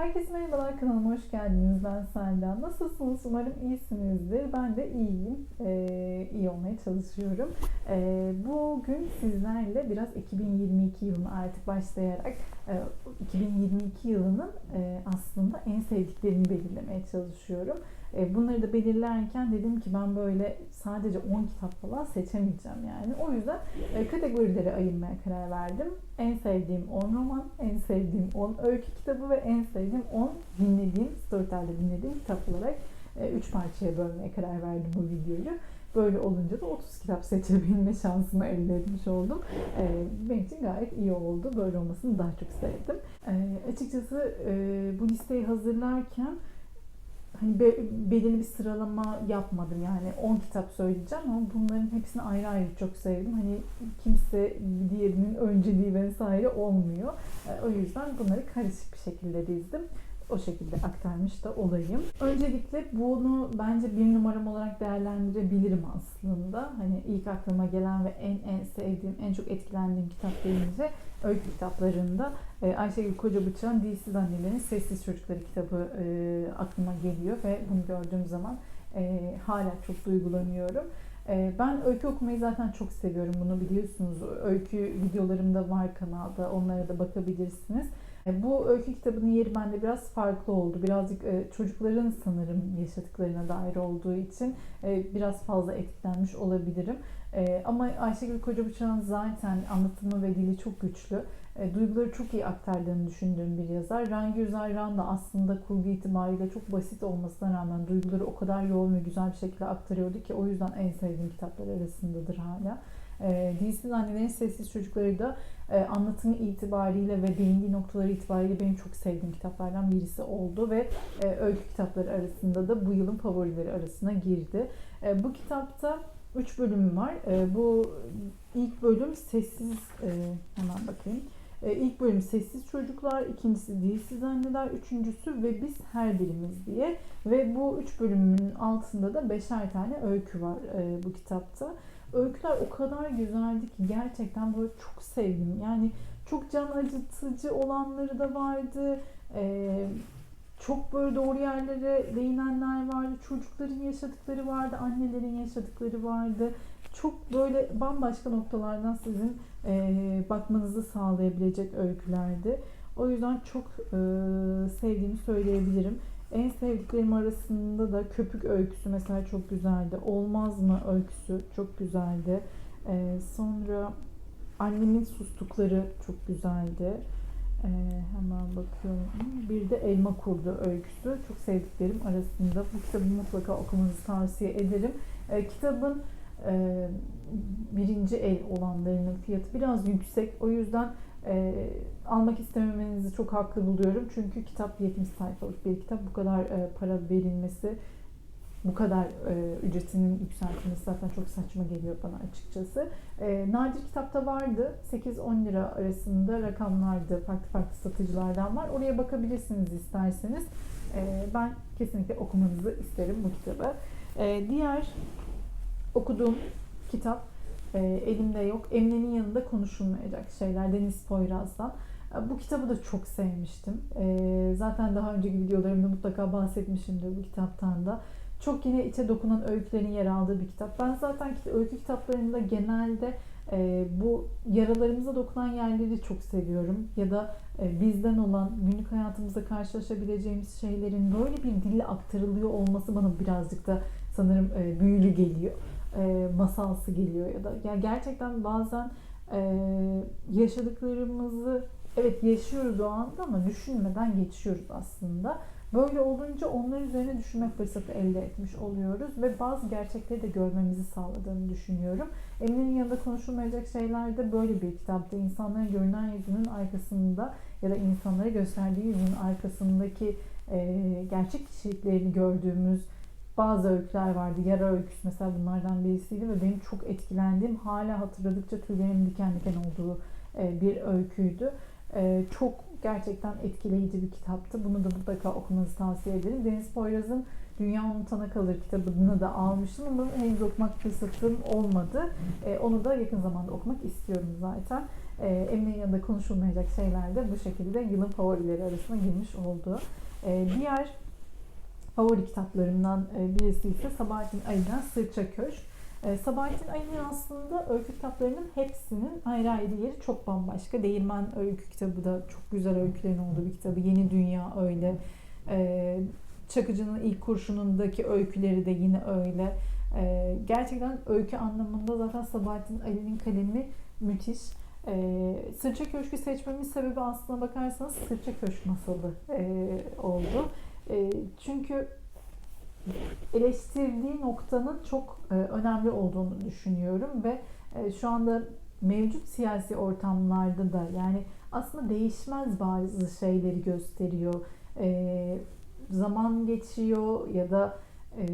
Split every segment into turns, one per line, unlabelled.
Herkese merhabalar kanalıma hoş geldiniz. Ben Selda. Nasılsınız? Umarım iyisinizdir. Ben de iyiyim. Ee, iyi olmaya çalışıyorum. Ee, bugün sizlerle biraz 2022 yılına artık başlayarak e, 2022 yılının e, aslında en sevdiklerini belirlemeye çalışıyorum. E, bunları da belirlerken dedim ki ben böyle sadece 10 kitap falan seçemeyeceğim yani. O yüzden e, kategorilere ayırmaya karar verdim. En sevdiğim 10 roman, en sevdiğim 10 öykü kitabı ve en sevdiğim 10 dinlediğim, Storytel'de dinlediğim kitap olarak 3 parçaya bölmeye karar verdim bu videoyu. Böyle olunca da 30 kitap seçebilme şansını elde etmiş oldum. Ee, benim için gayet iyi oldu. Böyle olmasını daha çok sevdim. Ee, açıkçası e, bu listeyi hazırlarken hani be, belirli bir sıralama yapmadım yani 10 kitap söyleyeceğim ama bunların hepsini ayrı ayrı çok sevdim. Hani kimse diğerinin önceliği vesaire olmuyor. E, o yüzden bunları karışık bir şekilde dizdim o şekilde aktarmış da olayım. Öncelikle bunu bence bir numaram olarak değerlendirebilirim aslında. Hani ilk aklıma gelen ve en en sevdiğim, en çok etkilendiğim kitap deyince öykü kitaplarında e, Ayşegül Kocabıçak'ın Dilsiz Annelerin Sessiz Çocukları kitabı e, aklıma geliyor ve bunu gördüğüm zaman e, hala çok duygulanıyorum. Ben öykü okumayı zaten çok seviyorum. Bunu biliyorsunuz. Öykü videolarım da var kanalda. Onlara da bakabilirsiniz. E, bu öykü kitabının yeri bende biraz farklı oldu. Birazcık e, çocukların sanırım yaşadıklarına dair olduğu için e, biraz fazla etkilenmiş olabilirim. Ama Ayşegül Kocabıçak'ın zaten anlatımı ve dili çok güçlü. Duyguları çok iyi aktardığını düşündüğüm bir yazar. Rangi Zayran da aslında kurgu itibariyle çok basit olmasına rağmen duyguları o kadar yoğun ve güzel bir şekilde aktarıyordu ki o yüzden en sevdiğim kitaplar arasındadır hala. E, Dilsiz Annelerin Sessiz Çocukları da e, anlatımı itibariyle ve değindiği noktaları itibariyle benim çok sevdiğim kitaplardan birisi oldu ve e, öykü kitapları arasında da bu yılın favorileri arasına girdi. E, bu kitapta 3 bölüm var. E, bu ilk bölüm sessiz, e, hemen bakayım. E, ilk bölüm Sessiz Çocuklar, ikincisi Dilsiz Anneler, üçüncüsü ve Biz Her Birimiz diye. Ve bu üç bölümün altında da beşer tane öykü var e, bu kitapta. Öyküler o kadar güzeldi ki gerçekten böyle çok sevdim. Yani çok can acıtıcı olanları da vardı. Ee, çok böyle doğru yerlere değinenler vardı. Çocukların yaşadıkları vardı, annelerin yaşadıkları vardı. Çok böyle bambaşka noktalardan sizin e, bakmanızı sağlayabilecek öykülerdi. O yüzden çok e, sevdiğimi söyleyebilirim. En sevdiklerim arasında da Köpük öyküsü mesela çok güzeldi. Olmaz mı öyküsü çok güzeldi. Ee, sonra Annemin sustukları çok güzeldi. Ee, hemen bakıyorum. Bir de Elma Kurdu öyküsü. Çok sevdiklerim arasında. Bu kitabı mutlaka okumanızı tavsiye ederim. Ee, kitabın e, birinci el olanlarının fiyatı biraz yüksek. O yüzden e, almak istememenizi çok haklı buluyorum. Çünkü kitap 70 sayfalık bir kitap. Bu kadar e, para verilmesi, bu kadar e, ücretinin yükseltilmesi zaten çok saçma geliyor bana açıkçası. E, nadir kitapta vardı. 8-10 lira arasında rakamlardı. Farklı farklı satıcılardan var. Oraya bakabilirsiniz isterseniz. E, ben kesinlikle okumanızı isterim bu kitabı. E, diğer okuduğum kitap e, elimde yok. Emine'nin yanında konuşulmayacak şeyler Deniz Poyraz'dan. E, bu kitabı da çok sevmiştim. E, zaten daha önceki videolarımda mutlaka bahsetmişimdir bu kitaptan da. Çok yine içe dokunan öykülerin yer aldığı bir kitap. Ben zaten öykü kitaplarında genelde e, bu yaralarımıza dokunan yerleri çok seviyorum. Ya da e, bizden olan, günlük hayatımızda karşılaşabileceğimiz şeylerin böyle bir dille aktarılıyor olması bana birazcık da sanırım e, büyülü geliyor e, masalsı geliyor ya da yani gerçekten bazen e, yaşadıklarımızı evet yaşıyoruz o anda ama düşünmeden geçiyoruz aslında. Böyle olunca onlar üzerine düşünme fırsatı elde etmiş oluyoruz ve bazı gerçekleri de görmemizi sağladığını düşünüyorum. Emine'nin yanında konuşulmayacak şeyler de böyle bir kitapta. insanların görünen yüzünün arkasında ya da insanlara gösterdiği yüzünün arkasındaki e, gerçek kişiliklerini gördüğümüz bazı öyküler vardı. Yara öyküsü mesela bunlardan birisiydi ve benim çok etkilendiğim, hala hatırladıkça tüylerimin diken diken olduğu e, bir öyküydü. E, çok gerçekten etkileyici bir kitaptı. Bunu da mutlaka okumanızı tavsiye ederim. Deniz Poyraz'ın Dünya Unutana Kalır kitabını da almıştım ama henüz okumak fırsatım olmadı. E, onu da yakın zamanda okumak istiyorum zaten. Emine'nin yanında konuşulmayacak şeyler de bu şekilde yılın favorileri arasına girmiş oldu. Diğer favori kitaplarımdan e, birisi ise Sabahattin Ali'den Sırça Köşk. E, Sabahattin Ali'nin aslında öykü kitaplarının hepsinin ayrı ayrı yeri çok bambaşka. Değirmen öykü kitabı da çok güzel öykülerin olduğu bir kitabı. Yeni Dünya öyle. E, Çakıcı'nın ilk kurşunundaki öyküleri de yine öyle. Gerçekten öykü anlamında zaten Sabahattin Ali'nin kalemi müthiş. E, Sırça Köşk'ü seçmemin sebebi aslına bakarsanız Sırça Köşk masalı e, oldu. E, çünkü eleştirdiği noktanın çok e, önemli olduğunu düşünüyorum ve e, şu anda mevcut siyasi ortamlarda da yani aslında değişmez bazı şeyleri gösteriyor. E, zaman geçiyor ya da e,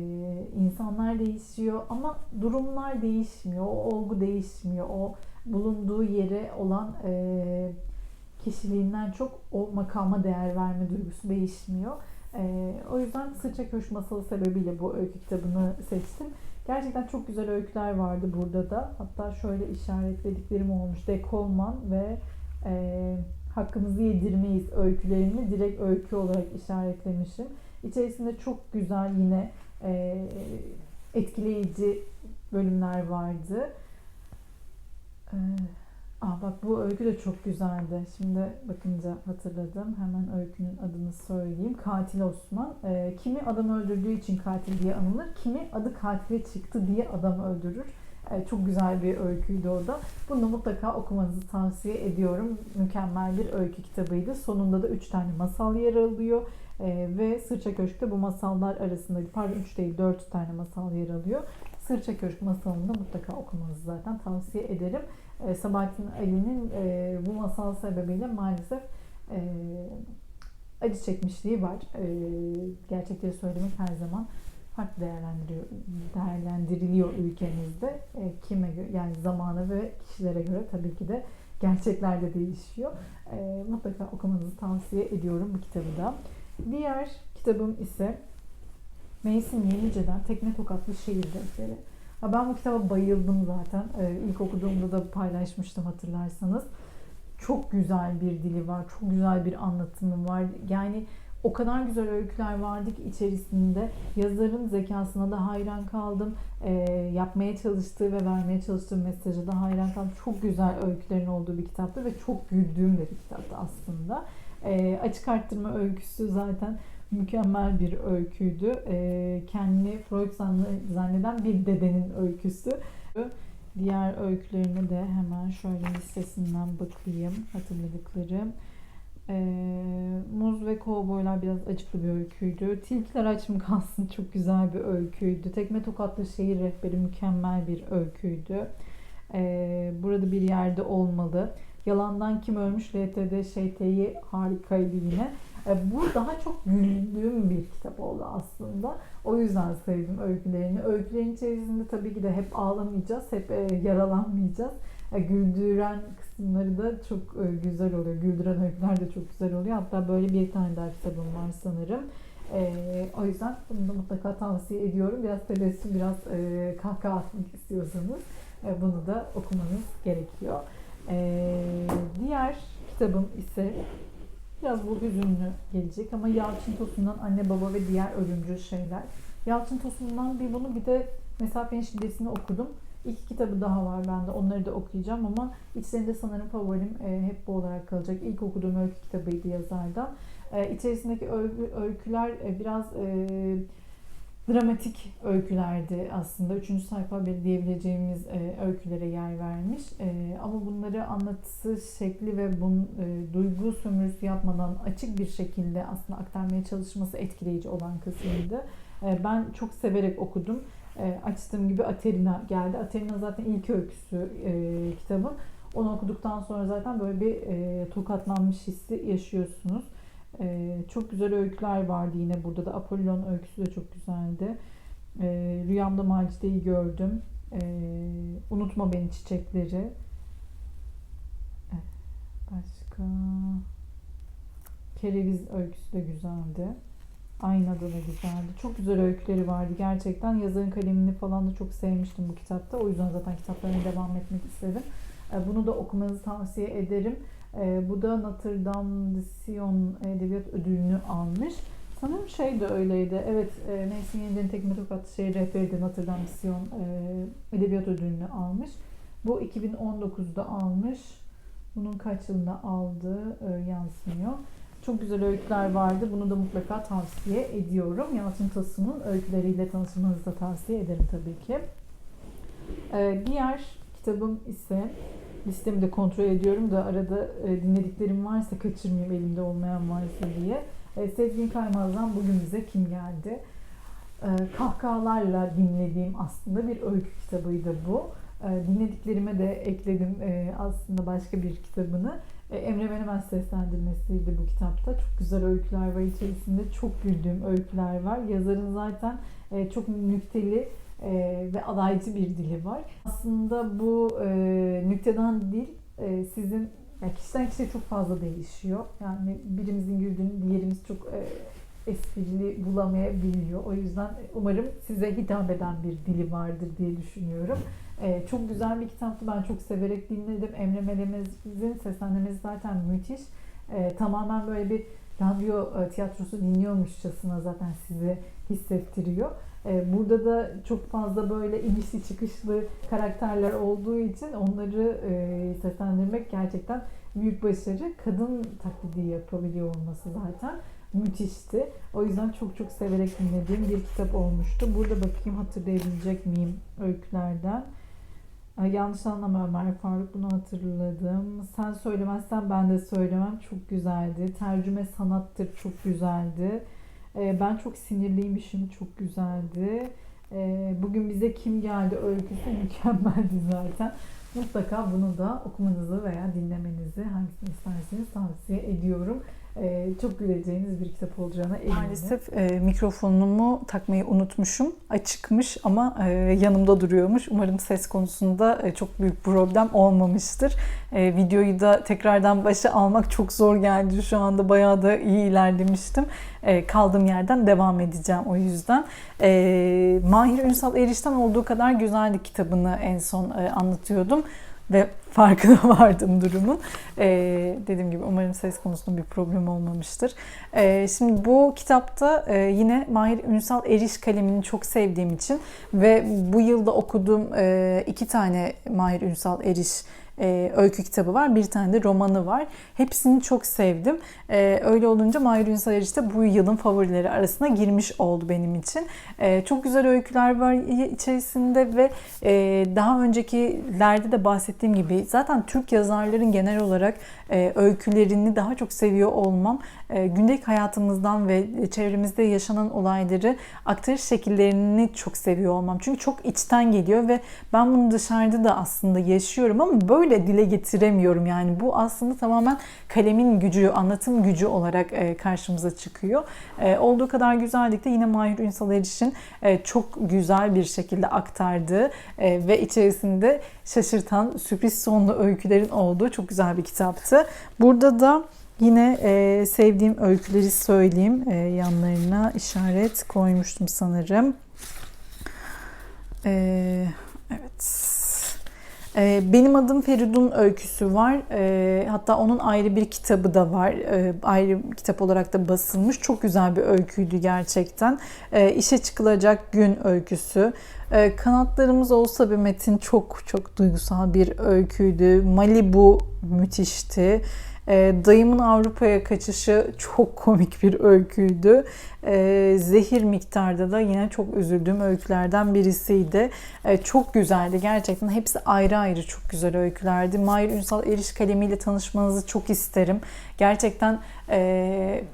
insanlar değişiyor ama durumlar değişmiyor, o olgu değişmiyor, o bulunduğu yere olan e, kişiliğinden çok o makama değer verme duygusu değişmiyor. E, o yüzden Sıçra Köşk Masalı sebebiyle bu öykü kitabını seçtim. Gerçekten çok güzel öyküler vardı burada da. Hatta şöyle işaretlediklerim olmuş. Dekolman ve e, Hakkımızı Yedirmeyiz öykülerini direkt öykü olarak işaretlemişim. İçerisinde çok güzel yine e, etkileyici bölümler vardı. E, aa bak bu öykü de çok güzeldi. Şimdi bakınca hatırladım. Hemen öykünün adını söyleyeyim. Katil Osman. E, kimi adam öldürdüğü için katil diye anılır. Kimi adı katile çıktı diye adam öldürür. E, çok güzel bir öyküydü o da. Bunu mutlaka okumanızı tavsiye ediyorum. Mükemmel bir öykü kitabıydı. Sonunda da 3 tane masal yer alıyor. E, ve Sırça Köşk'te bu masallar arasında, pardon 3 değil 4 tane masal yer alıyor. Sırça Köşk masalını mutlaka okumanızı zaten tavsiye ederim. E, Sabahattin Ali'nin e, bu masal sebebiyle maalesef e, acı çekmişliği var. E, gerçekleri söylemek her zaman farklı değerlendiriyor, değerlendiriliyor ülkemizde. E, kime göre, yani zamana ve kişilere göre tabii ki de gerçekler de değişiyor. E, mutlaka okumanızı tavsiye ediyorum bu kitabı da. Diğer kitabım ise Meysin Yenice'den Tekne Tokatlı Şehir Defteri. Ben bu kitaba bayıldım zaten. Ee, ilk okuduğumda da paylaşmıştım hatırlarsanız. Çok güzel bir dili var, çok güzel bir anlatımı var. Yani o kadar güzel öyküler vardı ki içerisinde yazarın zekasına da hayran kaldım. E, yapmaya çalıştığı ve vermeye çalıştığı mesaja da hayran kaldım. Çok güzel öykülerin olduğu bir kitaptı ve çok güldüğüm de bir kitaptı aslında. E, açık arttırma öyküsü zaten mükemmel bir öyküydü. E, kendini Freud zanneden bir dedenin öyküsü. Diğer öykülerine de hemen şöyle listesinden bakayım hatırladıklarım. E, Muz ve Kovboylar biraz acıklı bir öyküydü. Tilkiler aç mı kalsın çok güzel bir öyküydü. Tekme Tokatlı Şehir Rehberi mükemmel bir öyküydü. E, burada bir yerde olmalı. Yalandan Kim Ölmüş LTD ŞT'yi harikaydı yine. E, bu daha çok güldüğüm bir kitap oldu aslında. O yüzden sevdim öykülerini. Öykülerin içerisinde tabii ki de hep ağlamayacağız, hep e, yaralanmayacağız. E, güldüren kısımları da çok güzel oluyor. Güldüren öyküler de çok güzel oluyor. Hatta böyle bir tane daha kitabım var sanırım. O yüzden bunu da mutlaka tavsiye ediyorum. Biraz tebessüm, biraz e, kahkaha atmak istiyorsanız bunu da okumanız gerekiyor. Ee, diğer kitabım ise biraz bu hüzünlü gelecek ama Yalçın Tosun'dan Anne Baba ve Diğer Ölümcül Şeyler. Yalçın Tosun'dan bir bunu bir de Mesafenin Şiddetini okudum. İki kitabı daha var bende. Onları da okuyacağım ama içlerinde sanırım favorim e, hep bu olarak kalacak. İlk okuduğum öykü kitabıydı yazardan. E, içerisindeki öyküler e, biraz e, dramatik öykülerdi aslında. Üçüncü sayfa bir diyebileceğimiz e, öykülere yer vermiş. E, ama bunları anlatısı şekli ve bun, e, duygu sömürüsü yapmadan açık bir şekilde aslında aktarmaya çalışması etkileyici olan kısmıydı. E, ben çok severek okudum. E, açtığım gibi Aterina geldi. Aterina zaten ilk öyküsü e, kitabın. Onu okuduktan sonra zaten böyle bir e, tokatlanmış hissi yaşıyorsunuz. Ee, çok güzel öyküler vardı yine burada da. Apollon öyküsü de çok güzeldi. Ee, rüyamda Macide'yi gördüm. Ee, Unutma Beni Çiçekleri. Başka... Kereviz öyküsü de güzeldi. Aynada da güzeldi. Çok güzel öyküleri vardı gerçekten. Yazarın kalemini falan da çok sevmiştim bu kitapta. O yüzden zaten kitaplarına devam etmek istedim. E, bunu da okumanızı tavsiye ederim. E, bu da Notre Dame de Sion Edebiyat Ödülünü almış. Sanırım şey de öyleydi. Evet, e, Nelson Yeniden Tekme Tokat şey rehberi de Notre Dame de Sion e, Edebiyat Ödülünü almış. Bu 2019'da almış. Bunun kaç yılında aldığı e, yansımıyor. Çok güzel öyküler vardı. Bunu da mutlaka tavsiye ediyorum. Yalçın Tosun'un öyküleriyle tanışmanızı da tavsiye ederim tabii ki. Ee, diğer kitabım ise listemi de kontrol ediyorum da arada e, dinlediklerim varsa kaçırmayayım elimde olmayan varsa diye. E, Sezgin Kaymaz'dan bugün bize kim geldi? E, kahkahalarla dinlediğim aslında bir öykü kitabıydı bu. E, dinlediklerime de ekledim e, aslında başka bir kitabını. E, Emre Menemen seslendirmesiydi bu kitapta. Çok güzel öyküler var içerisinde. Çok güldüğüm öyküler var. Yazarın zaten e, çok nükteli e, ve alaycı bir dili var. Aslında bu e, nüktedan dil e, sizin yani kişiden kişiye çok fazla değişiyor. Yani birimizin güldüğünü diğerimiz çok e, esprili bulamayabiliyor. O yüzden umarım size hitap eden bir dili vardır diye düşünüyorum. Ee, çok güzel bir kitaptı. Ben çok severek dinledim. Emre Melemez'in seslendirmesi zaten müthiş. Ee, tamamen böyle bir radyo e, tiyatrosu dinliyormuşçasına zaten sizi hissettiriyor. Ee, burada da çok fazla böyle inişli çıkışlı karakterler olduğu için onları e, seslendirmek gerçekten büyük başarı. Kadın taklidi yapabiliyor olması zaten müthişti. O yüzden çok çok severek dinlediğim bir kitap olmuştu. Burada bakayım hatırlayabilecek miyim öykülerden. Ay, yanlış anlama Ömer Faruk bunu hatırladım. Sen söylemezsen ben de söylemem. Çok güzeldi. Tercüme sanattır çok güzeldi. Ee, ben çok sinirliymişim. Çok güzeldi. Ee, bugün bize kim geldi öyküsü mükemmeldi zaten. Mutlaka bunu da okumanızı veya dinlemenizi hangisini isterseniz tavsiye ediyorum e, çok güleceğiniz bir kitap olacağına eminim.
Maalesef e, mikrofonumu takmayı unutmuşum. Açıkmış ama e, yanımda duruyormuş. Umarım ses konusunda e, çok büyük problem olmamıştır. E, videoyu da tekrardan başa almak çok zor geldi. Şu anda bayağı da iyi ilerlemiştim. E, kaldığım yerden devam edeceğim o yüzden. E, Mahir Ünsal Eriş'ten olduğu kadar güzeldi kitabını en son e, anlatıyordum ve farkına vardım durumun. Ee, dediğim gibi umarım ses konusunda bir problem olmamıştır. Ee, şimdi bu kitapta e, yine Mahir Ünsal Eriş kalemini çok sevdiğim için ve bu yılda okuduğum e, iki tane Mahir Ünsal Eriş e, öykü kitabı var. Bir tane de romanı var. Hepsini çok sevdim. E, öyle olunca Mahir Ünsal Eriş de bu yılın favorileri arasına girmiş oldu benim için. E, çok güzel öyküler var içerisinde ve e, daha öncekilerde de bahsettiğim gibi zaten Türk yazarların genel olarak e, öykülerini daha çok seviyor olmam gündelik hayatımızdan ve çevremizde yaşanan olayları aktarış şekillerini çok seviyor olmam. Çünkü çok içten geliyor ve ben bunu dışarıda da aslında yaşıyorum ama böyle dile getiremiyorum. Yani bu aslında tamamen kalemin gücü, anlatım gücü olarak e, karşımıza çıkıyor. E, olduğu kadar güzellikte yine Mahir Ünsal Eriş'in e, çok güzel bir şekilde aktardığı ve içerisinde şaşırtan sürpriz sonlu öykülerin olduğu çok güzel bir kitaptı. Burada da Yine e, sevdiğim öyküleri söyleyeyim. E, yanlarına işaret koymuştum sanırım. E, evet. E, benim adım Feridun öyküsü var. E, hatta onun ayrı bir kitabı da var. E, ayrı kitap olarak da basılmış. Çok güzel bir öyküydü gerçekten. E, işe çıkılacak gün öyküsü. E, kanatlarımız olsa bir metin çok çok duygusal bir öyküydü. Malibu müthişti. E, dayımın Avrupa'ya kaçışı çok komik bir öyküydü. E, zehir miktarda da yine çok üzüldüğüm öykülerden birisiydi. E, çok güzeldi gerçekten. Hepsi ayrı ayrı çok güzel öykülerdi. Mahir Ünsal Eriş kalemiyle tanışmanızı çok isterim. Gerçekten e,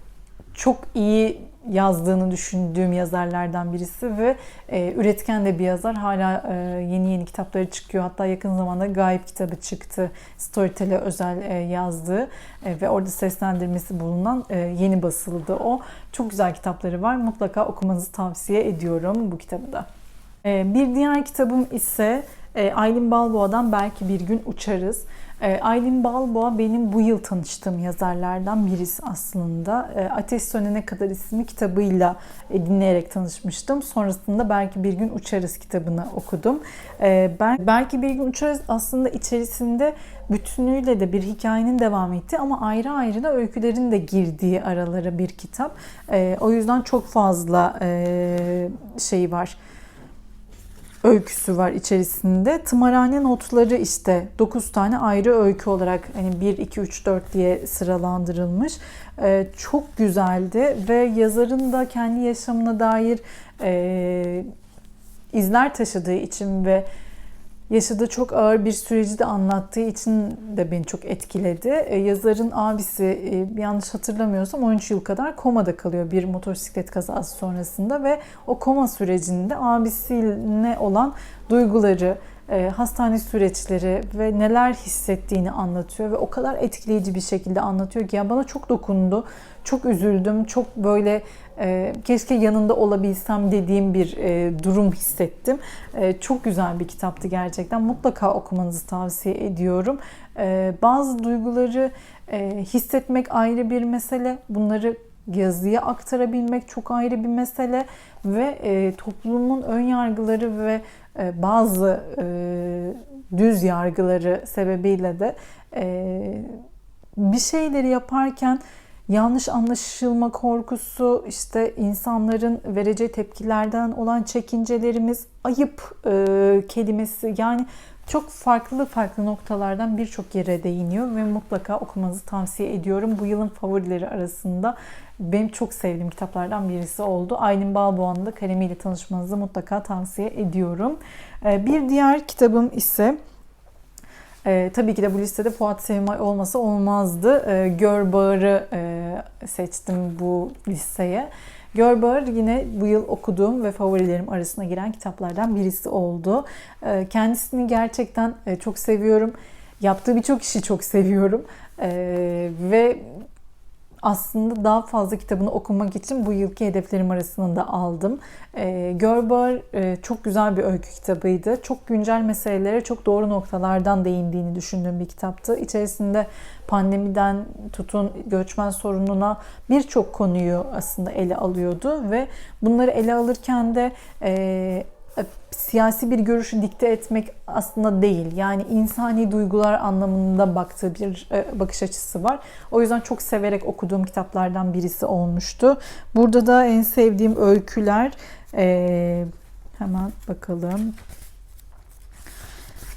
çok iyi yazdığını düşündüğüm yazarlardan birisi ve e, üretken de bir yazar. Hala e, yeni yeni kitapları çıkıyor. Hatta yakın zamanda Gayip kitabı çıktı. Storytel'e özel e, yazdığı e, ve orada seslendirmesi bulunan e, yeni basıldı o. Çok güzel kitapları var. Mutlaka okumanızı tavsiye ediyorum bu kitabı da. E, bir diğer kitabım ise e, Aylin Balboa'dan Belki Bir Gün Uçarız. E, Aylin Balboğa benim bu yıl tanıştığım yazarlardan birisi aslında. E, Ateş Sönene Kadar isimli kitabıyla e, dinleyerek tanışmıştım. Sonrasında Belki Bir Gün Uçarız kitabını okudum. E, ben Belki Bir Gün Uçarız aslında içerisinde bütünüyle de bir hikayenin devam ettiği ama ayrı ayrı da öykülerin de girdiği aralara bir kitap. E, o yüzden çok fazla e, şey var öyküsü var içerisinde. Tımarhane notları işte 9 tane ayrı öykü olarak hani 1, 2, 3, 4 diye sıralandırılmış. Ee, çok güzeldi ve yazarın da kendi yaşamına dair e, izler taşıdığı için ve yaşadığı çok ağır bir süreci de anlattığı için de beni çok etkiledi. E, yazarın abisi e, yanlış hatırlamıyorsam 13 yıl kadar komada kalıyor bir motosiklet kazası sonrasında ve o koma sürecinde abisine olan duyguları, e, hastane süreçleri ve neler hissettiğini anlatıyor ve o kadar etkileyici bir şekilde anlatıyor ki ya bana çok dokundu. Çok üzüldüm. Çok böyle e, keşke yanında olabilsem dediğim bir e, durum hissettim. E, çok güzel bir kitaptı gerçekten. Mutlaka okumanızı tavsiye ediyorum. E, bazı duyguları e, hissetmek ayrı bir mesele. Bunları yazıya aktarabilmek çok ayrı bir mesele ve e, toplumun ön yargıları ve bazı düz yargıları sebebiyle de bir şeyleri yaparken yanlış anlaşılma korkusu, işte insanların vereceği tepkilerden olan çekincelerimiz, ayıp e, kelimesi yani çok farklı farklı noktalardan birçok yere değiniyor ve mutlaka okumanızı tavsiye ediyorum. Bu yılın favorileri arasında benim çok sevdiğim kitaplardan birisi oldu. Aylin Balboğan'ın da kalemiyle tanışmanızı mutlaka tavsiye ediyorum. E, bir diğer kitabım ise e, tabii ki de bu listede Fuat Sevimay olmasa olmazdı. E, Gör Bağır'ı e, seçtim bu listeye. Gör Bağır yine bu yıl okuduğum ve favorilerim arasına giren kitaplardan birisi oldu. E, kendisini gerçekten e, çok seviyorum. Yaptığı birçok işi çok seviyorum. E, ve aslında daha fazla kitabını okumak için bu yılki hedeflerim arasında da aldım. E, Görbar e, çok güzel bir öykü kitabıydı. Çok güncel meselelere çok doğru noktalardan değindiğini düşündüğüm bir kitaptı. İçerisinde pandemiden tutun göçmen sorununa birçok konuyu aslında ele alıyordu ve bunları ele alırken de e, siyasi bir görüşü dikte etmek aslında değil. Yani insani duygular anlamında baktığı bir e, bakış açısı var. O yüzden çok severek okuduğum kitaplardan birisi olmuştu. Burada da en sevdiğim öyküler e, hemen bakalım.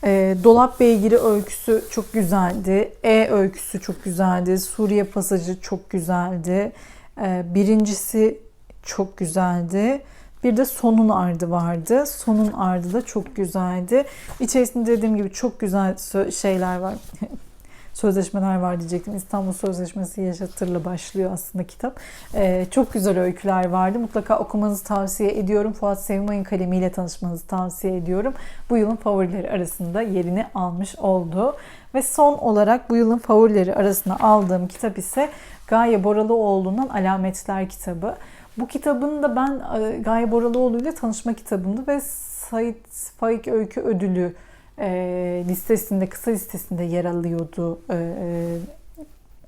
E, Dolap Beygiri öyküsü çok güzeldi. E öyküsü çok güzeldi. Suriye pasajı çok güzeldi. E, birincisi çok güzeldi. Bir de sonun ardı vardı. Sonun ardı da çok güzeldi. İçerisinde dediğim gibi çok güzel şeyler var. sözleşmeler var diyecektim. İstanbul Sözleşmesi yaşatırla başlıyor aslında kitap. Ee, çok güzel öyküler vardı. Mutlaka okumanızı tavsiye ediyorum. Fuat Sevmay'ın kalemiyle tanışmanızı tavsiye ediyorum. Bu yılın favorileri arasında yerini almış oldu. Ve son olarak bu yılın favorileri arasında aldığım kitap ise Gaye Boralıoğlu'nun Alametler kitabı. Bu kitabın da ben e, Gaye Boralıoğlu ile tanışma kitabımdı ve Sait Faik Öykü Ödülü e, listesinde, kısa listesinde yer alıyordu e, e,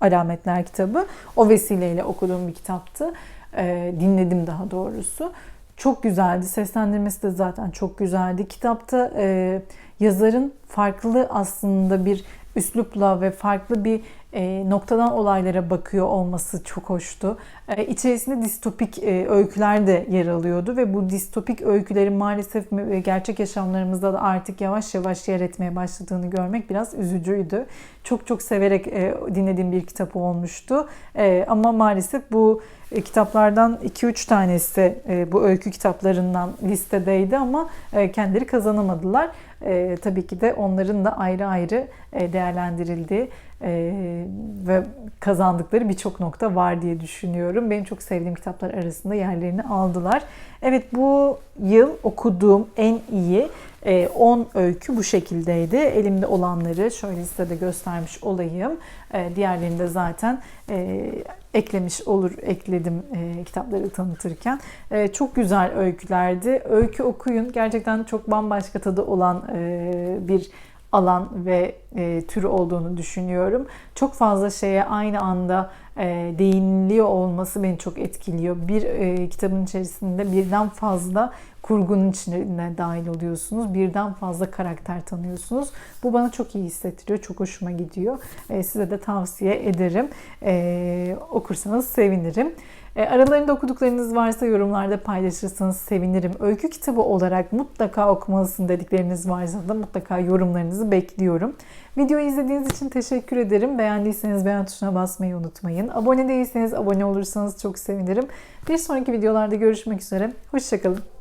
Alametler kitabı. O vesileyle okuduğum bir kitaptı. E, dinledim daha doğrusu. Çok güzeldi. Seslendirmesi de zaten çok güzeldi. Kitapta e, yazarın farklı aslında bir üslupla ve farklı bir e, noktadan olaylara bakıyor olması çok hoştu. E, içerisinde distopik e, öyküler de yer alıyordu ve bu distopik öykülerin maalesef gerçek yaşamlarımızda da artık yavaş yavaş yer etmeye başladığını görmek biraz üzücüydü. Çok çok severek dinlediğim bir kitap olmuştu. Ama maalesef bu kitaplardan 2-3 tanesi bu öykü kitaplarından listedeydi ama kendileri kazanamadılar. Tabii ki de onların da ayrı ayrı değerlendirildiği ve kazandıkları birçok nokta var diye düşünüyorum. Benim çok sevdiğim kitaplar arasında yerlerini aldılar. Evet bu yıl okuduğum en iyi 10 öykü bu şekildeydi. Elimde olanları şöyle size de göstermiş olayım. Diğerlerini de zaten eklemiş olur, ekledim kitapları tanıtırken. Çok güzel öykülerdi. Öykü okuyun. Gerçekten çok bambaşka tadı olan bir alan ve e, tür olduğunu düşünüyorum. Çok fazla şeye aynı anda e, değiniliyor olması beni çok etkiliyor. Bir e, kitabın içerisinde birden fazla kurgunun içine dahil oluyorsunuz. Birden fazla karakter tanıyorsunuz. Bu bana çok iyi hissettiriyor. Çok hoşuma gidiyor. E, size de tavsiye ederim. E, okursanız sevinirim. E, aralarında okuduklarınız varsa yorumlarda paylaşırsanız sevinirim. Öykü kitabı olarak mutlaka okumalısın dedikleriniz varsa da mutlaka yorumlarınızı bekliyorum. Videoyu izlediğiniz için teşekkür ederim. Beğendiyseniz beğen tuşuna basmayı unutmayın. Abone değilseniz abone olursanız çok sevinirim. Bir sonraki videolarda görüşmek üzere. Hoşçakalın.